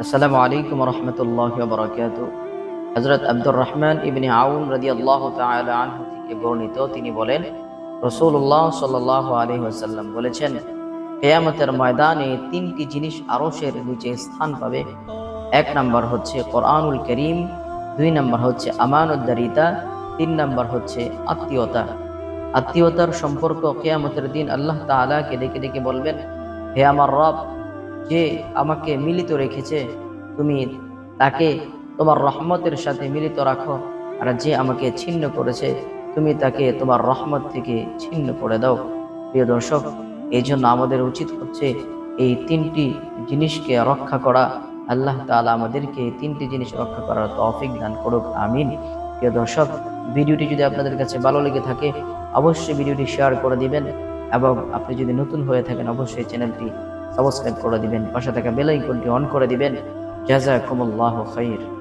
আসসালামু আলাইকুম রহমতুল্লাহ বরকাত হজরত আব্দুর রহমান ইবনে আউন রাদি আনহু থেকে বর্ণিত তিনি বলেন রসুল্লাহ সাল্লাহ আলী আসাল্লাম বলেছেন, কেয়ামতের ময়দানে তিনটি জিনিস আরশের নিচে স্থান পাবে। এক নম্বর হচ্ছে কোরআনুল করিম, দুই নম্বর হচ্ছে আমানুদ্দারিতা, তিন নম্বর হচ্ছে আত্মীয়তা। আত্মীয়তার সম্পর্ক কেয়ামতের দিন আল্লাহ তাআলাকে ডেকে ডেকে বলবেন, হে আমার রব যে আমাকে মিলিত রেখেছে, তুমি তাকে তোমার রহমতের সাথে মিলিত রাখো। আর যে আমাকে ছিন্ন করেছে, তুমি তাকে তোমার রহমত থেকে ছিন্ন করে দাও। প্রিয় দর্শক এই জন্য আমাদের উচিত হচ্ছে এই তিনটি জিনিসকে রক্ষা করা। আল্লাহ তালা আমাদেরকে এই তিনটি জিনিস রক্ষা করার তৌফিক দান করুক, আমিন। প্রিয় দর্শক, ভিডিওটি যদি আপনাদের কাছে ভালো লেগে থাকে, অবশ্যই ভিডিওটি শেয়ার করে দিবেন। এবং আপনি যদি নতুন হয়ে থাকেন, অবশ্যই চ্যানেলটি সাবস্ক্রাইব করে দিবেন। পাশে থাকা বেলাইকনটি অন করে দিবেন। জাজাকুমুল্লাহ খাইর।